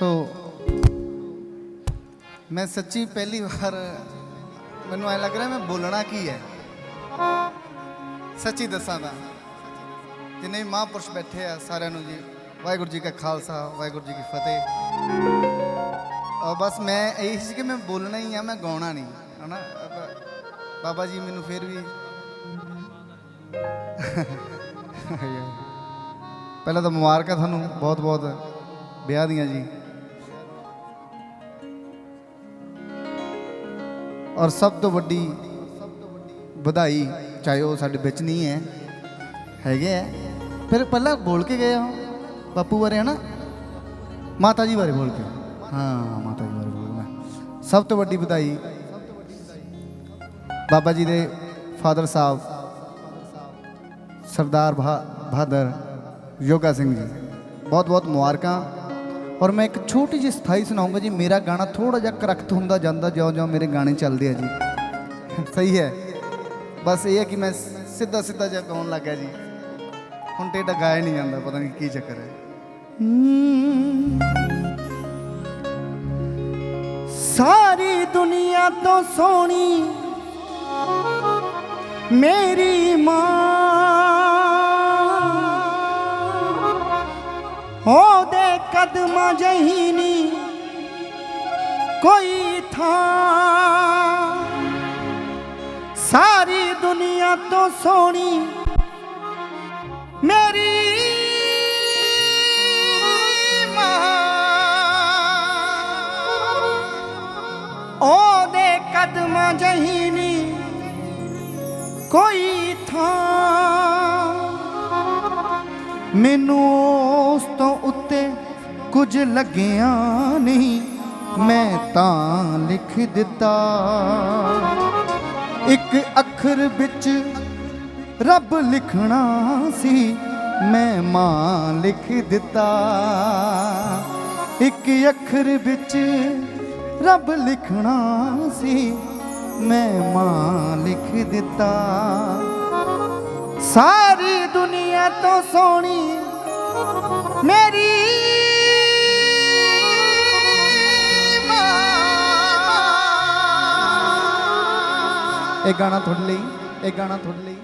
ਸੋ ਮੈਂ ਸੱਚੀ ਪਹਿਲੀ ਵਾਰ ਮੈਨੂੰ ਐ ਲੱਗ ਰਿਹਾ ਮੈਂ ਬੋਲਣਾ ਕੀ ਹੈ। ਸੱਚੀ ਦੱਸਾਂ ਤਾਂ, ਜਿੰਨੇ ਵੀ ਮਹਾਂਪੁਰਸ਼ ਬੈਠੇ ਆ ਸਾਰਿਆਂ ਨੂੰ ਜੀ, ਵਾਹਿਗੁਰੂ ਜੀ ਕਾ ਖਾਲਸਾ, ਵਾਹਿਗੁਰੂ ਜੀ ਕੀ ਫਤਿਹ। ਅਹ ਬਸ ਮੈਂ ਇਹੀ ਸੀ ਕਿ ਮੈਂ ਬੋਲਣਾ ਹੀ ਆ, ਮੈਂ ਗਾਉਣਾ ਨਹੀਂ, ਹਨਾ? ਅਹ ਬਾਬਾ ਜੀ ਮੈਨੂੰ ਫਿਰ ਵੀ ਪਹਿਲਾਂ ਤਾਂ ਮੁਬਾਰਕਾਂ ਤੁਹਾਨੂੰ ਬਹੁਤ ਬਹੁਤ ਵਿਆਹ ਦੀਆਂ ਜੀ। ਔਰ ਸਭ ਤੋਂ ਵੱਡੀ ਵਧਾਈ, ਚਾਹੇ ਉਹ ਸਾਡੇ ਵਿੱਚ ਨਹੀਂ ਹੈ, ਹੈਗੇ ਆ ਫਿਰ ਪਹਿਲਾਂ ਬੋਲ ਕੇ ਗਏ ਹੋ ਬਾਪੂ ਬਾਰੇ, ਹਨਾ? ਮਾਤਾ ਜੀ ਬਾਰੇ ਬੋਲ ਕੇ। ਹਾਂ, ਮਾਤਾ ਜੀ ਬਾਰੇ ਬੋਲਣਾ। ਸਭ ਤੋਂ ਵੱਡੀ ਵਧਾਈ ਬਾਬਾ ਜੀ ਦੇ ਫਾਦਰ ਸਾਹਿਬ, ਸਰਦਾਰ ਬਹਾ- ਬਹਾਦਰ ਯੋਗਾ ਸਿੰਘ ਜੀ। ਬਹੁਤ ਬਹੁਤ ਮੁਬਾਰਕਾਂ। ਔਰ ਮੈਂ ਇੱਕ ਛੋਟੀ ਜਿਹੀ ਸਥਾਈ ਸੁਣਾਉਂਗਾ ਜੀ, ਮੇਰਾ ਗਾਣਾ ਥੋੜਾ ਜਿਹਾ ਕਰਖਤ ਹੁੰਦਾ ਜਾਂਦਾ, ਜਿਉਂ-ਜਿਉਂ ਮੇਰੇ ਗਾਣੇ ਚੱਲਦੇ ਆ ਜੀ। ਸਹੀ ਹੈ। ਬਸ ਇਹ ਹੈ ਕਿ ਮੈਂ ਸਿੱਧਾ ਸਿੱਧਾ ਜਿਹਾ ਗਾਉਣ ਲੱਗਾ ਜੀ। ਹੁਣ ਟੇਡਾ ਗਾਇਆ ਨਹੀਂ ਜਾਂਦਾ, ਪਤਾ ਨਹੀਂ ਕੀ ਚੱਕਰ ਹੈ। ਸਾਰੀ ਦੁਨੀਆ ਤੋਂ ਸੋਹਣੀ ਮੇਰੀ ਮਾਂ ਉਹਦੇ ਕਦਮਾਂ ਜਹੀ ਨੀ ਕੋਈ ਥਾਂ। ਸਾਰੀ ਦੁਨੀਆ ਤੋਂ ਸੋਹਣੀ ਮੇਰੀ ਉਹਦੇ ਕਦਮਾਂ ਜਹੀ ਨੀ ਕੋਈ ਥਾਂ। ਮੈਨੂੰ ਉਸ ਤੋਂ ਉੱਤੇ ਕੁਝ ਲੱਗਿਆ ਨਹੀਂ। ਮੈਂ ਤਾਂ ਲਿਖ ਦਿੱਤਾ। ਇੱਕ ਅੱਖਰ ਵਿੱਚ ਰੱਬ ਲਿਖਣਾ ਸੀ, ਮੈਂ ਮਾਂ ਲਿਖ ਦਿੱਤਾ। ਇੱਕ ਅੱਖਰ ਵਿੱਚ ਰੱਬ ਲਿਖਣਾ ਸੀ, ਮੈਂ ਮਾਂ ਲਿਖ ਦਿੱਤਾ। ਸਾਰੀ ਦੁਨੀਆ ਤੋਂ ਸੋਹਣੀ ਮੇਰੀ ਇਹ ਗਾਣਾ ਤੁਹਾਡੇ ਲਈ, ਇਹ ਗਾਣਾ ਤੁਹਾਡੇ ਲਈ।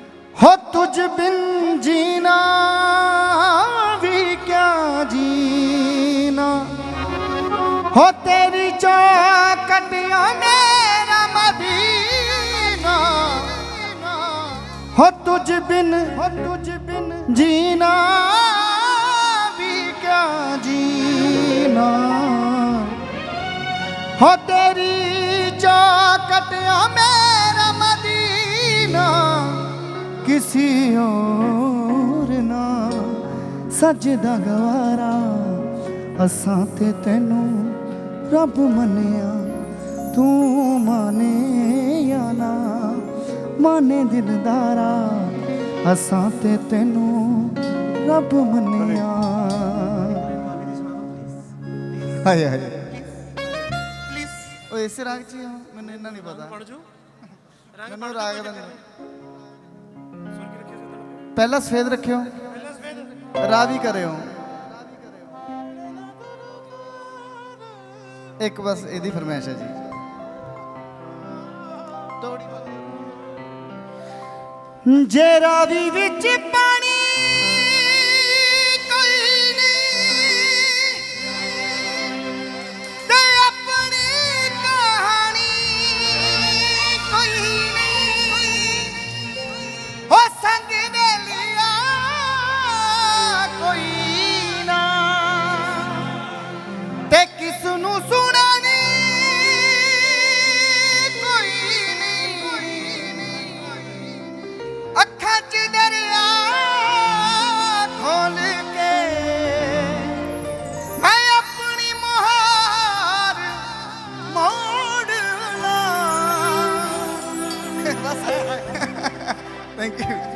ਹੋ ਤੁਝ ਬਿਨ ਜੀਣਾ ਵੀ ਕਿਆ ਜੀਣਾ? ਹੋ ਤੇਰੀ ਚੌਕਟਿਆ ਮੇਰਾ ਹੋ ਤੁਝ ਬਿਨ ਹੋ ਤੁਝ ਬਿਨ ਜੀਣਾ, ਵੀ ਕਿਆ ਜੀਣਾ? ਹੋ ਤੇਰੀ ਚੌਕਟਿਆ ਮੇਰਾ ਮਦੀਨਾ, ਕਿਸੇ ਹੋਰ ਨਾ ਸਜਦਾ ਗਵਾਰਾ। ਅਸਾਂ ਤੇ ਤੈਨੂੰ ਰੱਬ ਮੰਨਿਆ, ਤੂੰ ਮਾਨੇ ਮਾਨੇ ਦਿਲਦਾਰਾ ਅਸਾਂ ਤੇ ਤੈਨੂੰ ਰੱਬ ਮੰਨਿਆ। ਹਾਏ ਹਾਏ। ਉਹ ਇਸੇ ਰਾਗ ਚ ਹੀ ਆ? ਮੈਨੂੰ ਇੰਨਾ ਨਹੀਂ ਪਤਾ। ਪੜ ਜੋ। ਮੈਨੂੰ ਰਾਗ ਦਾ ਨਹੀਂ। ਪਹਿਲਾ ਸਫੇਦ ਰੱਖਿਓ। ਰਾ ਵੀ ਕਰਿਓ। ਇੱਕ ਬਸ ਇਹਦੀ ਫਰਮਾਇਸ਼ ਹੈ ਜੀ। ਤੋੜੀ ਜੇਰਾ ਵੀ ਵਿੱਚ ਪਾਣੀ